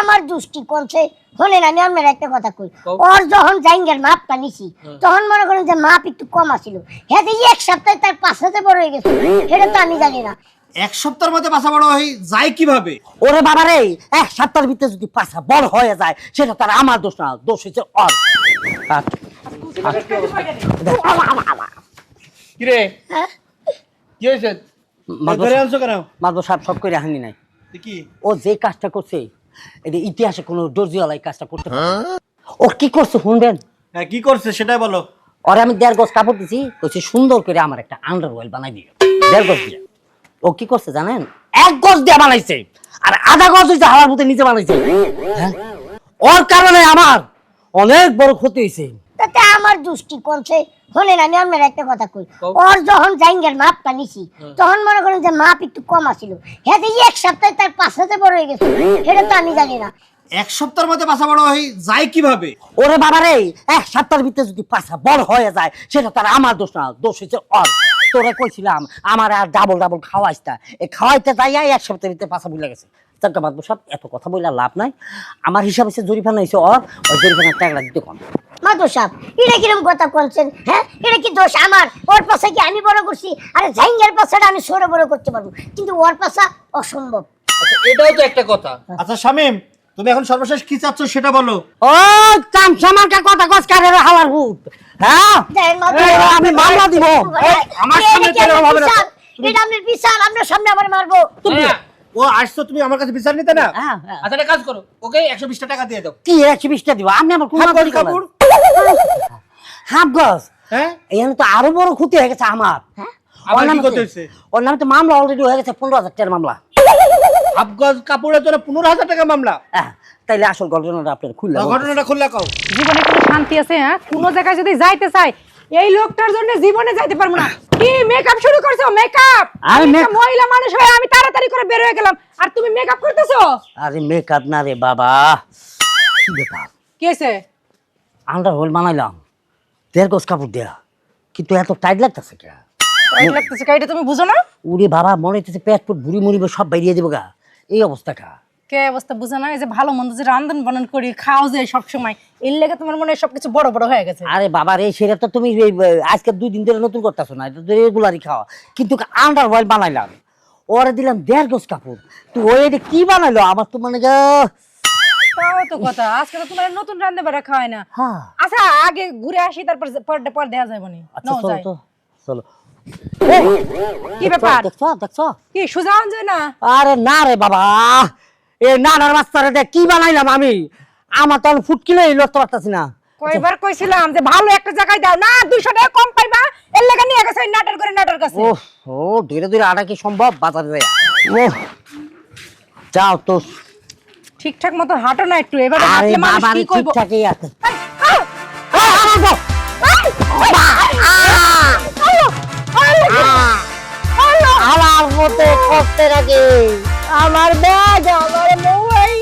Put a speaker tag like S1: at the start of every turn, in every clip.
S1: আমার দুষ্টি করছে শোনেন আমি আপনার একটা কথা কই। ওর যখন জাইঙ্গের মাপটা নিছি তখন মনে করেন যে মাপ একটু কম আছিল। হ্যাঁ এক সপ্তাহে তার পাঁচ হাতে বড় হয়ে গেছে। সেটা তো আমি জানি না।
S2: এক সপ্তাহের মধ্যে বাসা বড় হয়ে যায় কীভাবে?
S3: ওরে বাবা রে এক সপ্তাহের ভিতরে যদি পাশা বড় হয়ে যায় সেটা তার আমার দোষ না দোষ হচ্ছে ওর।
S2: কিরে?
S1: হ্যাঁ?
S2: কি হয়েছে?
S3: সাহেব সব করে হানি নাই।
S2: কি?
S3: ও যে কাজটা করছে এটা ইতিহাসে কোনো দর্জিওয়ালাই কাজটা করতে ও কি করছে শুনবেন?
S2: হ্যাঁ কি করছে সেটাই বলো।
S3: ওরে আমি দেড় গজ কাপড় দিছি কইছে সুন্দর করে আমার একটা আন্ডার ওয়েল বানাই দিও। দেড় গজ দিয়ে। ও কি করছে জানেন? এক গজ দিয়ে বানাইছে আর আধা গজ হইছে হাওয়ার মধ্যে নিচে বানাইছে। হ্যাঁ? ওর কারণে আমার অনেক বড় ক্ষতি হয়েছে
S1: তাতে আমার দুষ্টি করছে শোনেন আমি আপনার একটা কথা কই। ওর যখন জাইঙ্গের মাপটা নিছি তখন মনে করেন যে মাপ একটু কম আছিল। হ্যাঁ এক সপ্তাহে তার পাঁচ হাতে বড় হয়ে গেছে। সেটা তো আমি জানি না।
S2: এক সপ্তাহের মধ্যে বাসা বড় হয়ে যায় কীভাবে?
S3: ওরে বাবা রে এক সপ্তাহের ভিতরে যদি পাশা বড় হয়ে যায় সেটা তার আমার দোষ না দোষ হচ্ছে ওর। তোরে কইছিলাম আমার আর ডাবল ডাবল খাওয়াইতা এই খাওয়াইতে যাই এক সপ্তাহের ভিতরে পাশা ভুলে গেছে। বাদ সব এত কথা বললে লাভ নাই। আমার হিসাব হচ্ছে জরিফানা হয়েছে ওর ওই জরিফানার টাকাটা দিতে কম।
S1: মাধব সাহেব এটা কীরকম কথা বলছেন হ্যাঁ? এটা কি দোষ আমার? ওর পাশা কি আমি বড় করছি? আরে জাইঙ্গের পাশাটা আমি সরে বড় করতে পারব। কিন্তু ওর পাশা অসম্ভব।
S2: আচ্ছা এটাও তো একটা কথা। আচ্ছা শামিম তুমি এখন সর্বশেষ কি চাচ্ছ সেটা বলো।
S3: ও কাম কথা কস কারে হালার ভূত হ্যাঁ? আমি মামলা দিব।
S2: আমার
S1: এটা
S2: সামনে তো এরকম হবে না।
S1: এটা আপনার বিশাল আপনার সামনে আমার মারবো।
S2: হ্যাঁ, ও আসছো তুমি আমার কাছে বিচার নিতে না?
S3: হ্যাঁ, হ্যাঁ।
S2: আচ্ছা একটা কাজ করো ওকে একশো বিশটা টাকা দিয়ে দাও।
S3: কি একশো বিশটা দিব? আপনি আমার কোন
S2: কাপড়
S3: হাফ গজ।
S2: হ্যাঁ?
S3: এখানে তো আরও বড় ক্ষতি হয়ে গেছে আমার।
S1: হ্যাঁ?
S3: ওর নামে তো-
S2: হয়েছে?
S3: ওর নামে তো মামলা অলরেডি হয়ে গেছে পনেরো হাজার টাকার মামলা।
S2: হাফ গজ কাপড়ের জন্য পনেরো হাজার টাকা মামলা?
S3: হ্যাঁ, তাইলে আসল ঘটনাটা আপনার খুললে
S2: ঘটনাটা খুললে কও।
S4: জীবনে কোনো শান্তি আছে হ্যাঁ? কোনো জায়গায় যদি যাইতে চাই এই লোকটার জন্য জীবনে যাইতে পারব না। কি মেকআপ শুরু করছ? মেকআপ
S3: আরে
S4: মহিলা মানুষ হয়ে আমি তাড়াতাড়ি করে বের হয়ে গেলাম আর তুমি মেকআপ করতেছো?
S3: আরে মেকআপ না রে বাবা। কি ব্যাপার? আন্ডার হোল বানাইলাম। দেড় গজ কাপড় দেয়া। কিন্তু এত টাইট লাগতেছে কে?
S4: টাইট লাগতেছে কাইটা তুমি বুঝো না?
S3: উরে বাবা মনে হইতেছে পেট ভুড়ি মুড়ি সব বাইরিয়ে দেবো গা। এই অবস্থাটা
S4: কে? অবস্থা বুঝো না? এই যে ভালো মন্দ যে রান্ধন বানন করি খাও যে সব সময় এর লেগে তোমার মনে হয় সবকিছু বড় বড় হয়ে গেছে।
S3: আরে বাবা রে সেটা তো তুমি আজকে দুই দিন ধরে নতুন করতেছো না। এটা তো রেগুলারই খাওয়া। কিন্তু আন্ডার বানাইলাম। ওরে দিলাম দেড় কাপড়। ওই এটা কি বানাইলো? আমার তো মানে
S4: তাও তো কথা। আজকে তো তোমার নতুন রান্ধে বেড়া খাওয়ায় না।
S3: হ্যাঁ।
S4: আচ্ছা আগে ঘুরে আসি তারপর পর যাবে না
S3: আচ্ছা চলো চলো।
S4: কি ব্যাপার?
S3: দেখছ দেখছ?
S4: কি সুজা হন যায় না?
S3: আরে না রে বাবা। এ নানার দেখ কি বানাইলাম আমি? আমার তো ফুট কিলো লড়তে পারতাছি না।
S4: কয়বার কইছিলাম যে ভালো একটা জায়গায় দাও। না দুইশো টাকা কম পাইবা এর লেগে নিয়ে গেছে নাটার করে নাটার কাছে।
S3: ও ও ধীরে ধীরে আটা কি সম্ভব? বাজারে যায় ও যাও তো।
S4: ঠিকঠাক মতো হাঁটো না একটু এবারে হাঁটলে মানুষ কি
S3: ঠিকঠাকই আছে। আমার গো! মতে করতে লাগে আমার ব্যাগ আমার মোবাইল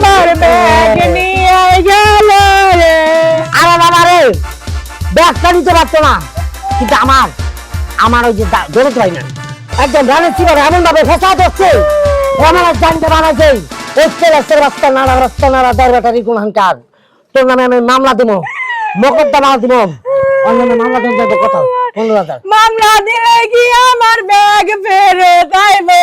S3: আমার ব্যাগ নিয়ে গেল রে। আরে বাবা রে ব্যাগটা নিতে পারতো না কিন্তু আমার আমার ওই যে দৌড়তে পারি না একদম ধানের ছিল এমন ভাবে ফেসা হচ্ছে আমার জানতে রাস্তার রাস্তা নাড়া রাস্তা নাড়া ব্যাটারি কোন তোর নামে আমি মামলা দিব মকদ্দমা দিব অন্য মামলা দিব পনেরো হাজার।
S4: মামলা দিলে কি আমার ব্যাগ ফেরত আইবে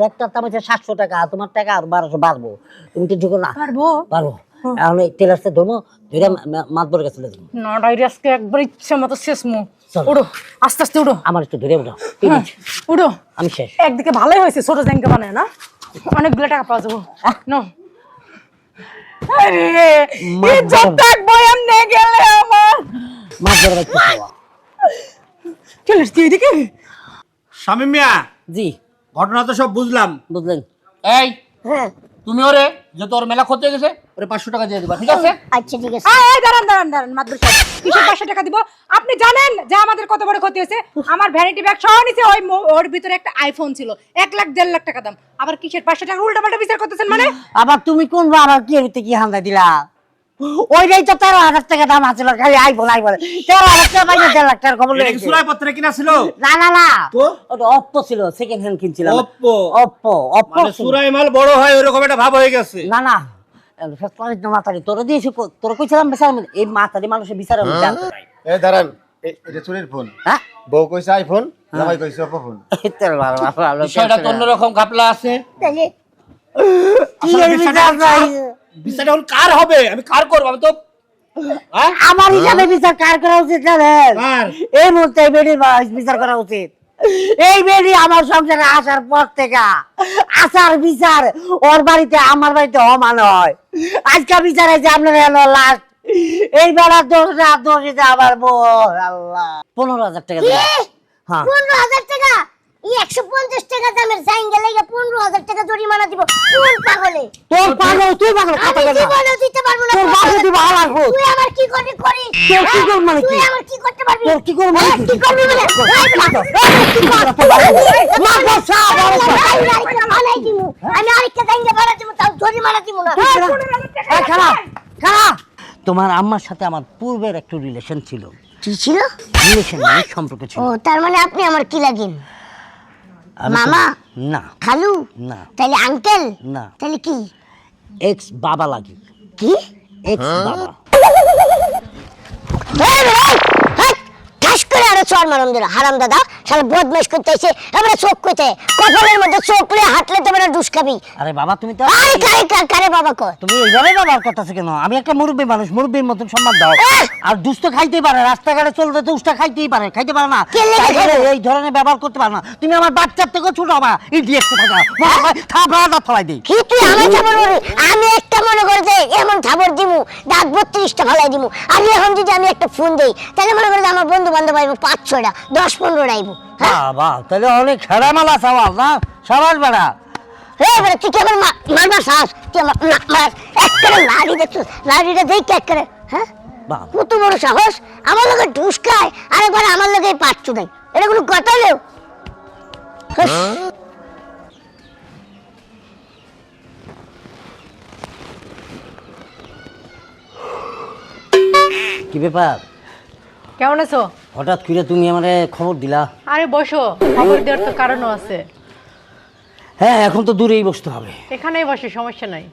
S3: ব্যাগটার দাম হচ্ছে সাতশো টাকা তোমার টাকা আর বারোশো বাড়বো। তুমি তো ঢুকো না।
S4: পারব
S3: পারব এখন এই টেলার্সে ধরবো ধরে মাতবর কাছে চলে যাব।
S4: আজকে একবার ইচ্ছা মতো শেষ মু। উড়ো আস্তে আস্তে উড়ো
S3: আমার একটু ধরে
S4: হ্যাঁ, উড়ো
S3: আমি শেষ।
S4: একদিকে ভালোই হয়েছে ছোট জ্যাঙ্কে বানায় না? অনেকগুলো টাকা পাওয়া যাব। নো। আরে ইজ্জত থাকব এমনি গেলে আমার।
S3: মাতবর কাছে খাওয়া
S4: চলে এদিকে?
S2: শামিম মিয়া
S3: জি।
S2: ঘটনা তো সব বুঝলাম।
S3: বুঝলেন।
S2: এই
S1: হ্যাঁ।
S2: তুমি ওরে যে তোর মেলা ক্ষতি হয়ে গেছে ওরে পাঁচশো টাকা দিয়ে দিবা ঠিক আছে?
S1: আচ্ছা ঠিক আছে।
S4: এই, এই, দাঁড়ান দাঁড়ান দাঁড়ান মাত্র সাহেব। কিসের পাঁচশো টাকা দিব? আপনি জানেন যে আমাদের কত বড় ক্ষতি হয়েছে? আমার ভ্যানিটি ব্যাগ সহ নিচে ওই ওর ভিতরে একটা আইফোন ছিল। এক লাখ দেড় লাখ টাকা দাম। আবার কিসের পাঁচশো টাকা? উল্টা পাল্টা বিচার করতেছেন মানে?
S3: আবার তুমি কোন আবার কি হইতে কি হামলা দিলা? ওইটাই তো তেরো হাজার টাকা দাম আছিল খালি আইফোন আইফোন। তেরো হাজার টাকা পাইছে দেড় লাখ টাকার খবর।
S2: সুরাই পত্রে কিনা ছিল?
S3: না না না। ওটা অপ্পো ছিল সেকেন্ড হ্যান্ড কিনছিলাম।
S2: Oppo?
S3: অপ্পো অপ্পো
S2: মানে সুরাই মাল বড় হয় ওরকম একটা ভাব হয়ে গেছে।
S3: না না। মাতারি। তোরা দিয়েছি কো- কইছিলাম বিচার এই মাতারি মানুষের বিচার জানতে
S5: এ দাঁড়ান। এটা চুরির ফোন।
S3: হ্যাঁ?
S5: বউ কইছে আইফোন জামাই কইছে অপো ফোন।
S3: এই ভালো, ভালো, ভালো,
S2: বিষয়টা অন্যরকম ঘাপলা আছে।
S3: কি এর বিচার নাই?
S2: বিষয়টা এখন কার হবে? আমি কার করব? আমি তো হ্যাঁ?
S3: আমার হিসাবে বিচার কার করা উচিত জানেন? এই মুহূর্তে বেডির বিচার করা উচিত। এই বেডি আমার সংসারে আসার পর থেকে আসার বিচার ওর বাড়িতে আমার বাড়িতে অমান হয়। আজকে বিচার হয়েছে আপনার এলো লাস্ট এই বেড়ার দোষ না দোষ আমার বউ আল্লাহ। পনেরো হাজার টাকা হ্যাঁ।
S1: পনেরো হাজার টাকা? একশো পঞ্চাশ টাকা দামের লেগে পনেরো হাজার টাকা জরিমানা দিব। কোন পাগলে?
S3: তোর পাগল তুই পাগল
S1: আমি
S3: কথা বলে
S1: দিতে পারব না
S3: তোর বাপে তুই ভালো লাগবো
S1: তুই আমার কি করতে করিস
S3: তোর কি
S1: হ্যাঁ?
S3: করব মানে
S1: তুই আমার কি করতে পারবি?
S3: তোর কি করব মানে
S1: হ্যাঁ,
S3: কি?
S1: কি করবি মানে? এই বেটা, এই বেটা, কি কর?
S3: মা বসা,
S1: আমি আরেকটা বানাই দিমু। আমি আরেকটা সাইঙ্গেল বানাই দিমু, তাও জরিমানা দিমু না।
S3: খারাপ খারাপ তোমার আম্মার সাথে আমার পূর্বের একটু রিলেশন ছিল।
S1: কি ছিল?
S3: রিলেশন সম্পর্ক ছিল।
S1: ও তার মানে আপনি আমার কি লাগেন মামা?
S3: না।
S1: খালু?
S3: না।
S1: তাহলে আঙ্কেল?
S3: না।
S1: তাহলে কি?
S3: এক্স বাবা লাগে।
S1: কি?
S3: এক্স বাবা।
S1: চর মারম দিল হারাম দাদা শালা বদমাইশ করতে এবারে চোখ কইতে কপালের মধ্যে চোখ লে হাঁটলে তো দুষ খাবি।
S3: আরে বাবা তুমি তো
S1: আরে কারে কারে বাবা কয়?
S3: তুমি এইভাবে ব্যবহার করতেছো কেন? আমি একটা মুরব্বী মানুষ মুরব্বীর মতন সম্মান দাও! আর দুষ্ট খাইতেই পারে রাস্তাঘাটে চলতে তো উষ্টা খাইতেই পারে খাইতে পারে না? এই ধরনের ব্যবহার করতে পারে না। তুমি আমার বাচ্চার থেকেও ছোট হবা ইডিয়েট থাকা থাপড়া দাঁত ফলাই দিই।
S1: কি তুই আমার আমি একটা মনে করে যে এমন থাবর দিমু দাঁত বত্রিশটা ফেলাই দিমু। আর এখন যদি আমি একটা ফোন দেই তাহলে মনে করে যে আমার বন্ধু বান্ধব আইবো পাঁচ ছয়টা দশ পনেরো আইবো হ্যাঁ?
S3: বাবা তাহলে অনেক সওয়াল না? সবার বেড়া।
S1: রে তুই কি আমার মারবার সাহস? তুই আমার মার একেবারে লাড়ি দেখছিস লাড়িটা দেখি একেবারে হ্যাঁ? কত বড় সাহস। আমার লোকে ঢুস খায় আর একবার আমার লোকে পাচ্ছু দেয় এটা কোনো কথা হলেও
S3: কি ব্যাপার?
S4: কেমন আছো?
S3: হঠাৎ করে তুমি আমারে খবর দিলা।
S4: আরে বসো খবর দেওয়ার তো কারণও আছে।
S3: হ্যাঁ এখন তো দূরেই বসতে হবে।
S4: এখানেই বসে সমস্যা নাই।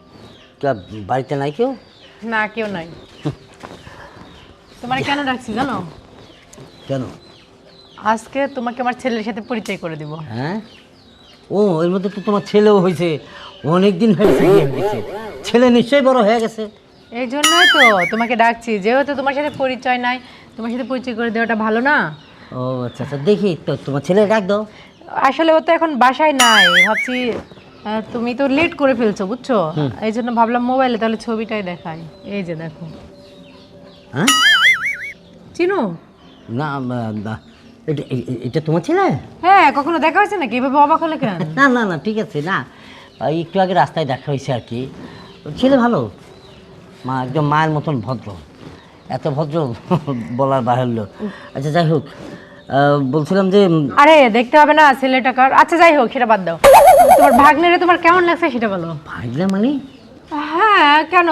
S3: তা বাড়িতে নাই কেউ?
S4: না কেউ নাই। তোমার কেন ডাকছি জানো?
S3: কেন?
S4: আজকে তোমাকে আমার ছেলের সাথে পরিচয় করে দিব।
S3: হ্যাঁ? ও এর মধ্যে তো তোমার ছেলেও হয়েছে। অনেক দিন হয়েছে হয়েছে। ছেলে নিশ্চয়ই বড় হয়ে গেছে।
S4: এই জন্যই তো তোমাকে ডাকছি। যেহেতু তোমার সাথে পরিচয় নাই তোমার সাথে পরিচয় করে দেওয়াটা ভালো না?
S3: ও আচ্ছা আচ্ছা দেখি তো তোমার ছেলে ডাক দাও।
S4: আসলে ও তো এখন বাসায় নাই ভাবছি আহ, তুমি তো লেট করে ফেলছো বুঝছ? এই জন্য ভাবলাম মোবাইলে তাহলে ছবিটাই দেখাই। এই যে দেখো।
S3: হ্যাঁ?
S4: চিনো?
S3: না না, এটা এ- এটা তোমার ছেলে?
S4: হ্যাঁ কখনো দেখা হয়েছে নাকি? এভাবে অবাক হলে কেন?
S3: না না না ঠিক আছে না। ওই একটু আগে রাস্তায় দেখা হয়েছে আর কি। ছেলে ভালো? মা একদম মায়ের মতন ভদ্র। এত ভদ্র বলার বাহুল্য। আচ্ছা যাই হোক বলছিলাম যে
S4: আরে দেখতে হবে না ছেলেটা কার আচ্ছা যাই হোক সেটা বাদ দাও। তোমার ভাগ্নেরে তোমার কেমন লাগছে সেটা বলো।
S3: ভাইলা মানে?
S4: হ্যাঁ কেন?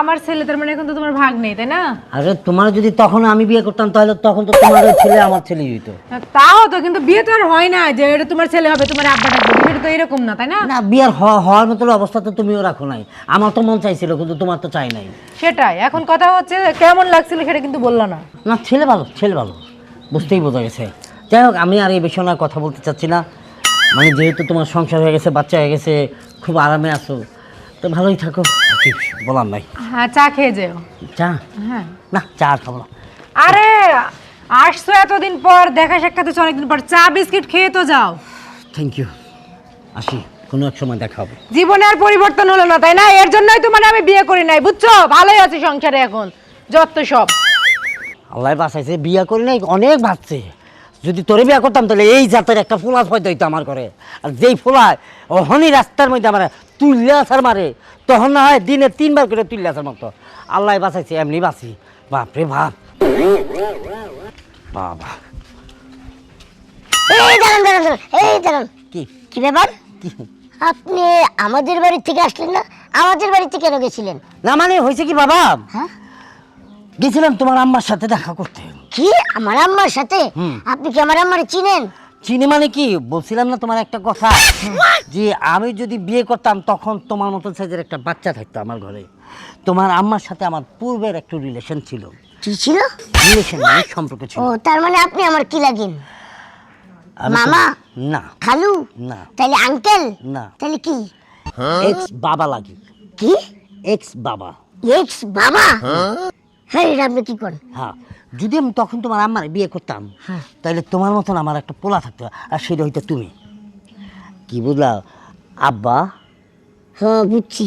S4: আমার ছেলে তার মানে এখন তো তোমার ভাগ নেই তাই না?
S3: আরে তোমার যদি তখন আমি বিয়ে করতাম তাহলে তখন তো তোমার ছেলে আমার ছেলে হইতো।
S4: তাও তো কিন্তু বিয়ে তো আর হয় না যে এটা তোমার ছেলে হবে তোমার আব্বা ডাকবে বিষয়টা তো এরকম না তাই না?
S3: না বিয়ার হওয়ার মতো অবস্থা তো তুমিও রাখো নাই। আমার তো মন চাইছিল কিন্তু তোমার তো চাই নাই।
S4: সেটাই এখন কথা হচ্ছে কেমন লাগছিল সেটা কিন্তু বলল না।
S3: না ছেলে ভালো ছেলে ভালো বুঝতেই বোঝা গেছে। যাই হোক আমি আর এই বিষয়ে না কথা বলতে চাচ্ছি না। মানে যেহেতু তোমার সংসার হয়ে গেছে বাচ্চা হয়ে গেছে খুব আরামে আছো তো ভালোই থাকো। কি বলার নাই?
S4: হ্যাঁ চা খেয়ে যেও।
S3: চা?
S4: হ্যাঁ।
S3: না চা আর খাব না।
S4: আরে আসছো এতদিন পর দেখা সাক্ষাৎ হচ্ছে অনেকদিন পর। চা বিস্কিট খেয়ে তো যাও।
S3: থ্যাংক ইউ আসি কোনো এক সময় দেখা হবে।
S4: জীবনে আর পরিবর্তন হলো না তাই না? এর জন্যই তো মানে আমি বিয়ে করি নাই বুঝছ? ভালোই আছি সংসারে এখন যত সব।
S3: আল্লাহ বাঁচাইছে বিয়ে করি নাই অনেক ভাবছে যদি তোরে বিয়ে করতাম তাহলে এই জাতের একটা ফুলা হয়তো হইতো আমার ঘরে। আর যেই ফুলায় ওহনি রাস্তার মধ্যে আমার তুললে আসার মারে তখন না হয় দিনে তিনবার করে তুললে আসার মতো। আল্লাহ বাঁচাইছে এমনি বাঁচি। বাপরে বাপ। বাবা।
S1: এই দাঁড়ান দাঁড়ান দাঁড়ান এই দাঁড়ান।
S3: কি?
S1: কি ব্যাপার?
S3: কি?
S1: আপনি আমাদের বাড়ি থেকে আসলেন না? আমাদের বাড়িতে কেন গেছিলেন?
S3: না মানে হয়েছে কি বাবা?
S1: হ্যাঁ?
S3: গেছিলাম তোমার আম্মার সাথে দেখা করতে।
S1: কি? আমার আম্মার সাথে? আপনি কি আমার আম্মারে চিনেন?
S3: চিনি মানে কি? বলছিলাম না তোমার একটা কথা? যে আমি যদি বিয়ে করতাম তখন তোমার মতন সাইজের একটা বাচ্চা থাকতো আমার ঘরে। তোমার আম্মার সাথে আমার পূর্বের একটু রিলেশন ছিল।
S1: কি ছিল?
S3: রিলেশন মানে সম্পর্ক ছিল।
S1: ও তার মানে আপনি আমার কি লাগেন?
S3: আমি তো-
S1: মামা?
S3: না।
S1: খালু?
S3: না।
S1: তাহলে আঙ্কেল
S3: না।
S1: তাহলে কি?
S3: এক্স বাবা লাগি।
S1: কি?
S3: এক্স বাবা
S1: এক্স বাবা হ্যাঁ এটা আপনি কি করেন?
S3: হ্যাঁ যদি আমি তখন তোমার আম্মার বিয়ে করতাম তাহলে তোমার মতন আমার একটা পোলা থাকতো আর সেটা হইতো তুমি। কি বুঝলা? আব্বা?
S1: হ্যাঁ বুঝছি।